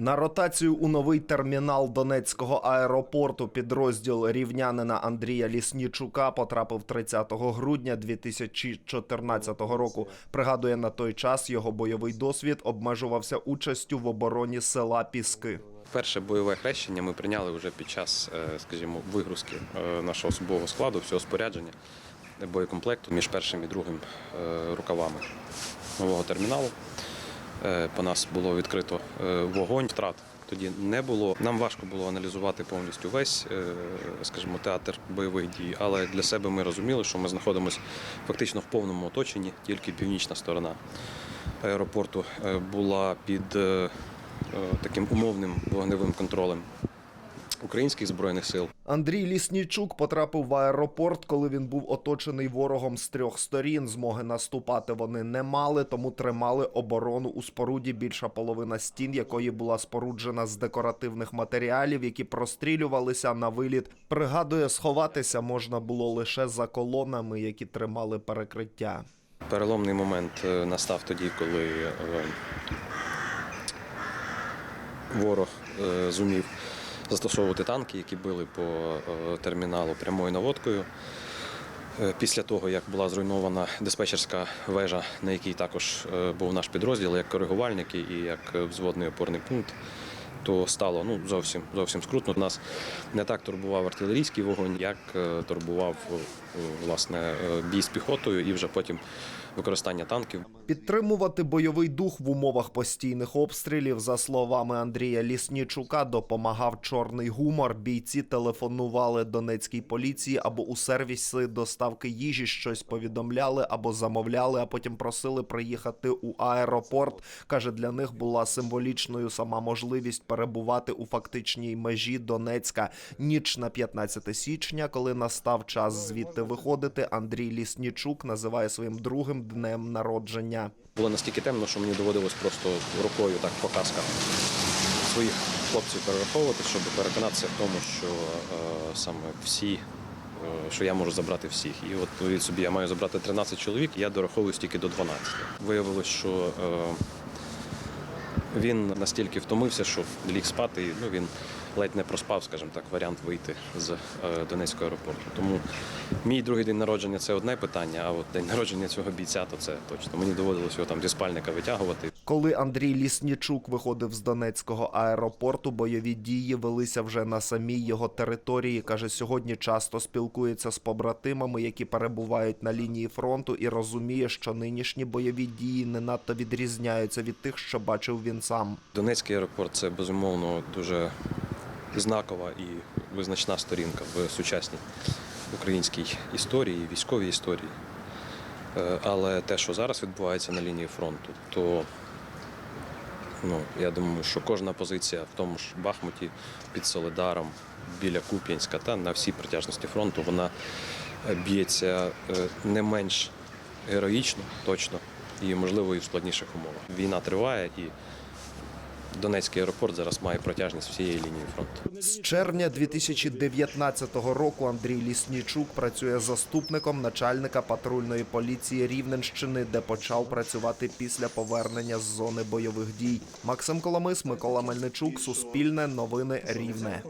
На ротацію у новий термінал Донецького аеропорту підрозділ рівнянина Андрія Ліснічука потрапив 30 грудня 2014 року. Пригадує, на той час його бойовий досвід обмежувався участю в обороні села Піски. Перше бойове хрещення ми прийняли вже під час, е, скажімо, вигрузки е, нашого особового складу, всього спорядження, е, боєкомплекту між першим і другим рукавами нового терміналу. Е, По нас було відкрито е, вогонь, втрат тоді не було. Нам важко було аналізувати повністю весь, е, скажімо, театр бойових дій, але для себе ми розуміли, що ми знаходимося фактично в повному оточенні, тільки північна сторона аеропорту була під таким умовним вогневим контролем українських збройних сил. Андрій Ліснічук потрапив в аеропорт, коли він був оточений ворогом з трьох сторін. Змоги наступати вони не мали, тому тримали оборону у споруді. Більша половина стін, якої була споруджена з декоративних матеріалів, які прострілювалися на виліт. Пригадує, сховатися можна було лише за колонами, які тримали перекриття. Переломний момент е, настав тоді, коли е, ворог е, зумів застосовувати танки, які били по е, терміналу прямою наводкою. Е, Після того, як була зруйнована диспетчерська вежа, на якій також е, був наш підрозділ, як коригувальники і як взводний опорний пункт, то стало ну, зовсім, зовсім скрутно. Нас не так турбував артилерійський вогонь, як турбував власне, бій з піхотою і вже потім використання танків. Підтримувати бойовий дух в умовах постійних обстрілів, за словами Андрія Ліснічука, допомагав чорний гумор. Бійці телефонували донецькій поліції або у сервіси доставки їжі щось повідомляли або замовляли, а потім просили приїхати у аеропорт. каже, для них була символічною сама можливість перебувати у фактичній межі Донецька. Ніч на 15 січня, коли настав час звідти виходити, Андрій Ліснічук називає своїм другим днем народження. Було настільки темно, що мені доводилось просто рукою так по касках своїх хлопців перераховувати, щоб переконатися в тому, що е, саме всі, е, що я можу забрати всіх. І от уявіть собі, я маю забрати 13 чоловік, я дораховуюсь тільки до 12. Виявилось, що е, він настільки втомився, що ліг спати. і, Ну, він ледь не проспав, скажімо так, варіант вийти з е, Донецького аеропорту. Тому мій другий день народження це одне питання, а от день народження цього бійця, то це точно. Мені доводилось його там зі спальника витягувати. Коли Андрій Ліснічук виходив з Донецького аеропорту, бойові дії велися вже на самій його території. каже, сьогодні часто спілкується з побратимами, які перебувають на лінії фронту, і розуміє, що нинішні бойові дії не надто відрізняються від тих, що бачив він сам. Донецький аеропорт це безумовно дуже знакова і визначна сторінка в сучасній українській історії, військовій історії. Е, Але те, що зараз відбувається на лінії фронту, то ну, я думаю, що кожна позиція в тому ж Бахмуті під Солидаром, біля Куп'янська та на всій протяжності фронту, вона е, б'ється е, не менш героїчно, точно, і можливо і в складніших умовах. Війна триває і Донецький аеропорт зараз має протяжність всієї лінії фронту. З червня 2019 року Андрій Ліснічук працює заступником начальника патрульної поліції Рівненщини, де почав працювати після повернення з зони бойових дій. Максим Коломис, Микола Мельничук, Суспільне, Новини Рівне.